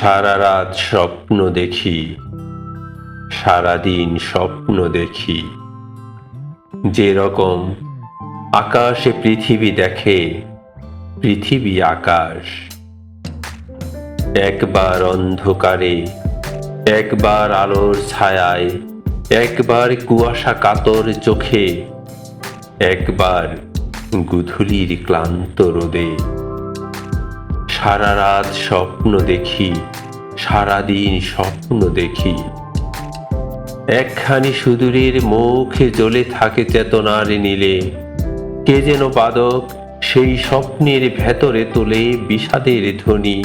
সারা রাত স্বপ্ন দেখি সারাদিন স্বপ্ন দেখি। যেরকম আকাশে পৃথিবী দেখে, পৃথিবী আকাশ। একবার অন্ধকারে, একবার আলোর ছায়ায়, একবার কুয়াশা কাতর চোখে, একবার গুধুলির ক্লান্ত রোদে। সারা রাত স্বপ্ন দেখি সারাদিন স্বপ্ন দেখি। একখানি সুদূরের মুখে জ্বলে থাকে চেতনার নীলে। কে যেন বাদক সেই স্বপ্নের ভেতরে তোলে বিষাদের ধ্বনি।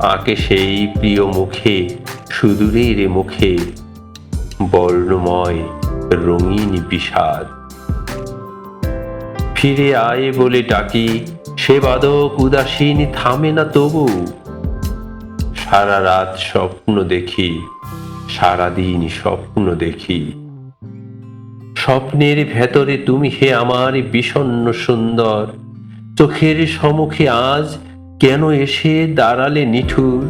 আঁকে সেই প্রিয় মুখে, সুদূরের মুখে, বর্ণময় রঙিন বিষাদ। ফিরে আয় বলে ডাকি, সে বাদক উদাসীন থামে না তবু। সারা রাত স্বপ্ন দেখি সারাদিন স্বপ্ন দেখি। স্বপ্নের ভেতরে তুমি হে আমার বিষণ্ণ সুন্দর, চোখের সম্মুখে আজ কেন এসে দাঁড়ালে নিঠুর?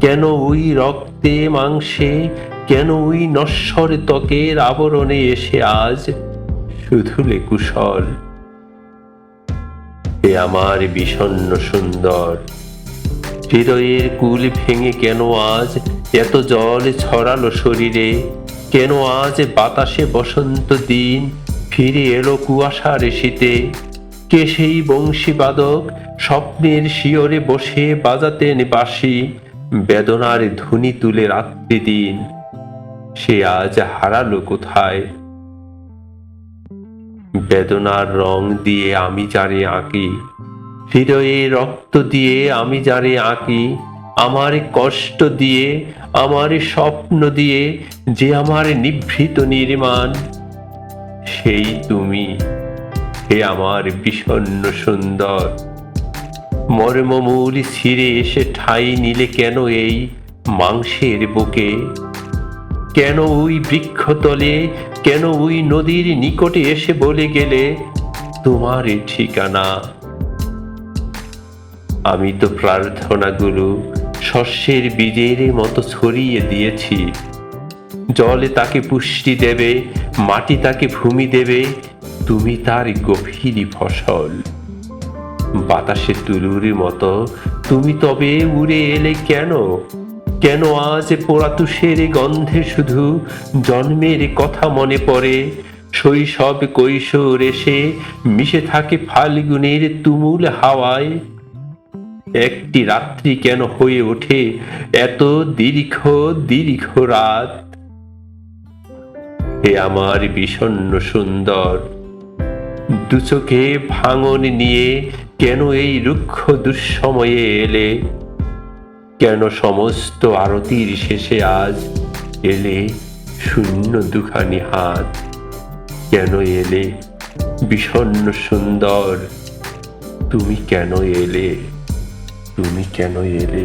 কেন ওই রক্তে মাংসে, কেন ওই নশ্বর ত্বকের আবরণে এসে আজ শুধুলে কুশল? এ আমার বিষণ্ণ সুন্দর হৃদয়ের কুল ভেঙে কেন আজ এত জল ছড়ালো শরীরে? কেন আজ বাতাসে বসন্ত দিন ফিরে এলো কুয়াশার শীতে কে সেই বংশীবাদক স্বপ্নের শিয়রে বসে বাজাতেন বাঁশি, বেদনার ধুনি তুলে রাত্রি দিন? সে আজ হারালো কোথায়? বেদনার রং দিয়ে আমি যারে আঁকি হৃদয়ে রক্ত দিয়ে আমি যারে আঁকি, আমার কষ্ট দিয়ে, আমার স্বপ্ন দিয়ে যে আমার নিভৃত নির্মাণ, সেই তুমি, হে আমার বিষণ্ণ সুন্দর। মর্মমূল ছিঁড়ে এসে ঠাই নিলে কেন এই মাংসের বুকে? কেন ওই বৃক্ষতলে কেন ওই নদীর নিকটে এসে বলে গেলে, তোমার ঠিকানা আমি তো প্রার্থনাগুলো শস্যের বীজের মতো ছড়িয়ে দিয়েছি। জলে তাকে পুষ্টি দেবে, মাটি তাকে ভূমি দেবে, তুমি তার গভীরই ফসল। বাতাসে তুলুর মতো তুমি তবে উড়ে এলে কেন? কেন আজ পোড়া তুষের গন্ধে শুধু জন্মের কথা মনে পড়ে? শৈশব কৈশোর এসে মিশে থাকে ফাল্গুনের তুমুল হাওয়ায়। একটি রাত্রি কেন হয়ে ওঠে? এত দীর্ঘ দীর্ঘ রাত। হে আমার বিষণ্ণ সুন্দর দুচোখে ভাঙন নিয়ে কেন এই রুক্ষ দুঃসময়ে এলে? কেন সমস্ত আরতির শেষে আজ এলে শূন্য দুখানি হাত? কেন এলে বিষণ্ণ সুন্দর, তুমি কেন এলে? তুমি কেন এলে